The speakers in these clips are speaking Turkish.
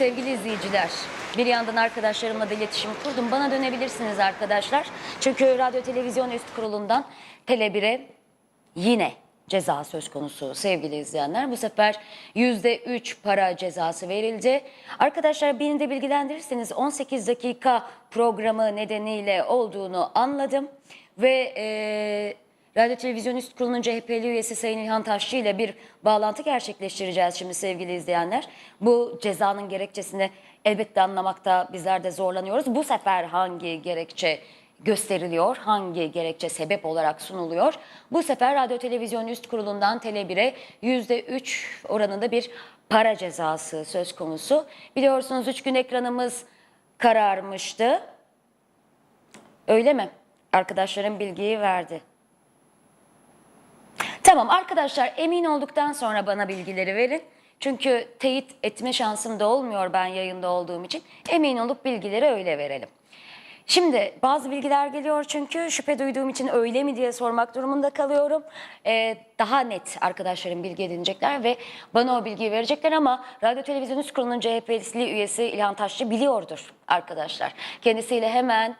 sevgili izleyiciler. Bir yandan arkadaşlarımla da iletişim kurdum. Bana dönebilirsiniz arkadaşlar. Çünkü Radyo Televizyon Üst Kurulu'ndan Tele1'e yine ceza söz konusu sevgili izleyenler. Bu sefer %3 para cezası verildi. Arkadaşlar beni de bilgilendirirseniz 18 dakika programı nedeniyle olduğunu anladım. Ve eee Radyo Televizyon Üst Kurulu'nun CHP'li üyesi Sayın İlhan Taşçı ile bir bağlantı gerçekleştireceğiz şimdi sevgili izleyenler. Bu cezanın gerekçesini elbette anlamakta bizler de zorlanıyoruz. Bu sefer hangi gerekçe gösteriliyor, hangi gerekçe sebep olarak sunuluyor? Bu sefer Radyo Televizyon Üst Kurulu'ndan Tele1'e %3 oranında bir para cezası söz konusu. Biliyorsunuz 3 gün ekranımız kararmıştı. Öyle mi? Arkadaşlarım bilgiyi verdi. Tamam arkadaşlar emin olduktan sonra bana bilgileri verin. Çünkü teyit etme şansım da olmuyor ben yayında olduğum için. Emin olup bilgileri öyle verelim. Şimdi bazı bilgiler geliyor çünkü şüphe duyduğum için öyle mi diye sormak durumunda kalıyorum. Ee, daha net arkadaşlarım bilgi edinecekler ve bana o bilgiyi verecekler ama Radyo Televizyon Üst Kurulu'nun CHP'li üyesi İlhan Taşçı biliyordur arkadaşlar. Kendisiyle hemen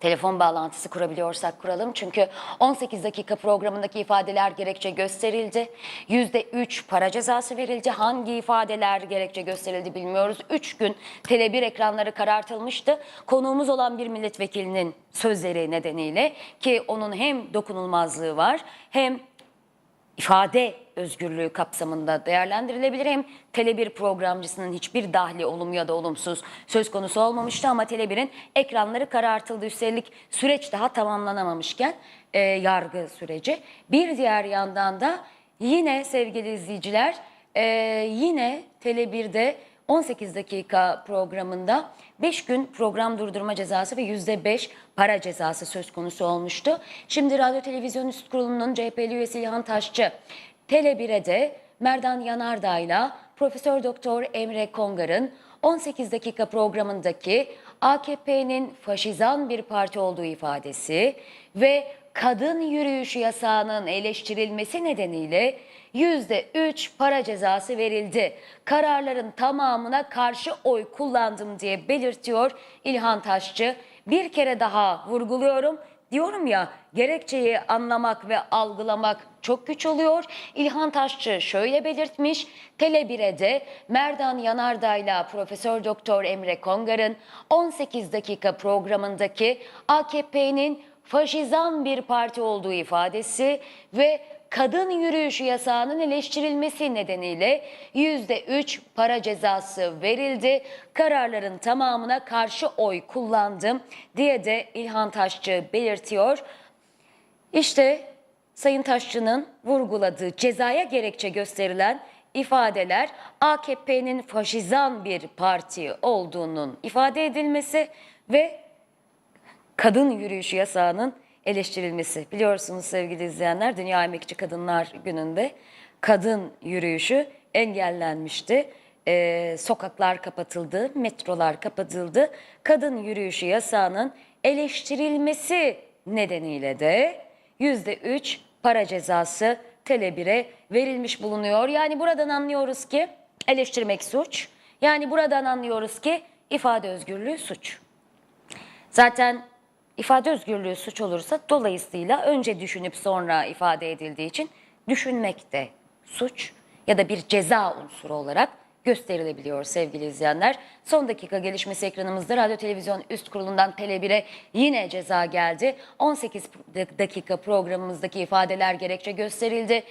telefon bağlantısı kurabiliyorsak kuralım. Çünkü 18 dakika programındaki ifadeler gerekçe gösterildi. %3 para cezası verildi. Hangi ifadeler gerekçe gösterildi bilmiyoruz. 3 gün Tele1 ekranları karartılmıştı. Konuğumuz olan bir milletvekilinin sözleri nedeniyle ki onun hem dokunulmazlığı var hem ifade özgürlüğü kapsamında değerlendirilebilir. Hem Tele1 programcısının hiçbir dahli olumlu ya da olumsuz söz konusu olmamıştı ama Tele1'in ekranları karartıldı. Üstelik süreç daha tamamlanamamışken e, yargı süreci. Bir diğer yandan da yine sevgili izleyiciler e, yine Tele1'de 18 dakika programında 5 gün program durdurma cezası ve %5 para cezası söz konusu olmuştu. Şimdi Radyo Televizyon Üst Kurulu'nun CHP'li üyesi İlhan Taşçı Tele1'e de Merdan Yanardağ'la Profesör Doktor Emre Kongar'ın 18 dakika programındaki AKP'nin faşizan bir parti olduğu ifadesi ve kadın yürüyüşü yasağının eleştirilmesi nedeniyle %3 para cezası verildi. Kararların tamamına karşı oy kullandım diye belirtiyor İlhan Taşçı. Bir kere daha vurguluyorum. Diyorum ya gerekçeyi anlamak ve algılamak çok güç oluyor. İlhan Taşçı şöyle belirtmiş. Tele1'e de Merdan Yanardağ'la Profesör Doktor Emre Kongar'ın 18 dakika programındaki AKP'nin faşizan bir parti olduğu ifadesi ve kadın yürüyüşü yasağının eleştirilmesi nedeniyle %3 para cezası verildi. Kararların tamamına karşı oy kullandım diye de İlhan Taşçı belirtiyor. İşte Sayın Taşçı'nın vurguladığı cezaya gerekçe gösterilen ifadeler AKP'nin faşizan bir parti olduğunun ifade edilmesi ve kadın yürüyüşü yasağının eleştirilmesi. Biliyorsunuz sevgili izleyenler Dünya Emekçi Kadınlar Günü'nde kadın yürüyüşü engellenmişti. Ee, sokaklar kapatıldı, metrolar kapatıldı. Kadın yürüyüşü yasağının eleştirilmesi nedeniyle de %3 para cezası Tele1'e verilmiş bulunuyor. Yani buradan anlıyoruz ki eleştirmek suç. Yani buradan anlıyoruz ki ifade özgürlüğü suç. Zaten ifade özgürlüğü suç olursa dolayısıyla önce düşünüp sonra ifade edildiği için düşünmek de suç ya da bir ceza unsuru olarak gösterilebiliyor sevgili izleyenler. Son dakika gelişmesi ekranımızda Radyo Televizyon Üst Kurulu'ndan Tele1'e yine ceza geldi. 18 dakika programımızdaki ifadeler gerekçe gösterildi.